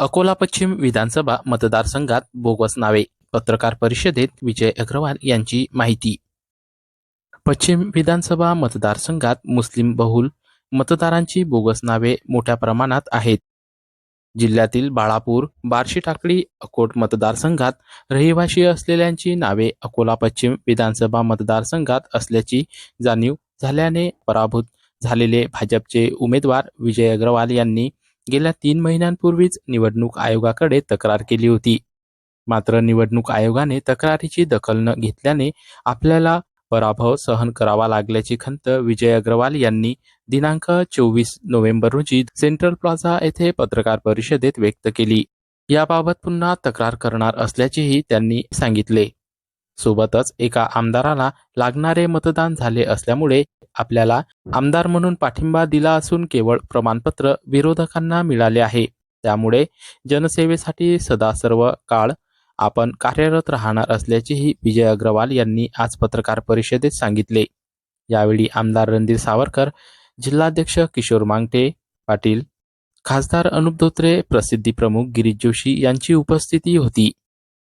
अकोला पश्चिम विधानसभा मतदारसंघात बोगस नावे. पत्रकार परिषदेत विजय अग्रवाल यांची माहिती. पश्चिम विधानसभा मतदारसंघात मुस्लिम बहुल मतदारांची बोगस नावे मोठ्या प्रमाणात आहेत. जिल्ह्यातील बाळापूर बार्शी टाकळी अकोट मतदारसंघात रहिवाशी असलेल्यांची नावे अकोला पश्चिम विधानसभा मतदारसंघात असल्याची जाणीव झाल्याने पराभूत झालेले भाजपचे उमेदवार विजय अग्रवाल यांनी गेल्या तीन महिन्यांपूर्वीच निवडणूक आयोगाकडे तक्रार केली होती. मात्र निवडणूक आयोगाने तक्रारीची दखल न घेतल्याने आपल्याला पराभव सहन करावा लागल्याची खंत विजय अग्रवाल यांनी दिनांक चोवीस नोव्हेंबर रोजी सेंट्रल प्लाझा येथे पत्रकार परिषदेत व्यक्त केली. याबाबत पुन्हा तक्रार करणार असल्याचेही त्यांनी सांगितले. सोबतच एका आमदाराला लागणारे मतदान झाले असल्यामुळे आपल्याला आमदार म्हणून पाठिंबा दिला असून केवळ प्रमाणपत्र विरोधकांना मिळाले आहे. त्यामुळे जनसेवेसाठी सदा सर्व काळ आपण कार्यरत राहणार असल्याचेही विजय अग्रवाल यांनी आज पत्रकार परिषदेत सांगितले. यावेळी आमदार रणधीर सावरकर जिल्हाध्यक्ष किशोर मांगटे पाटील खासदार अनुप धोत्रे प्रसिद्धी प्रमुख गिरीश जोशी यांची उपस्थिती होती.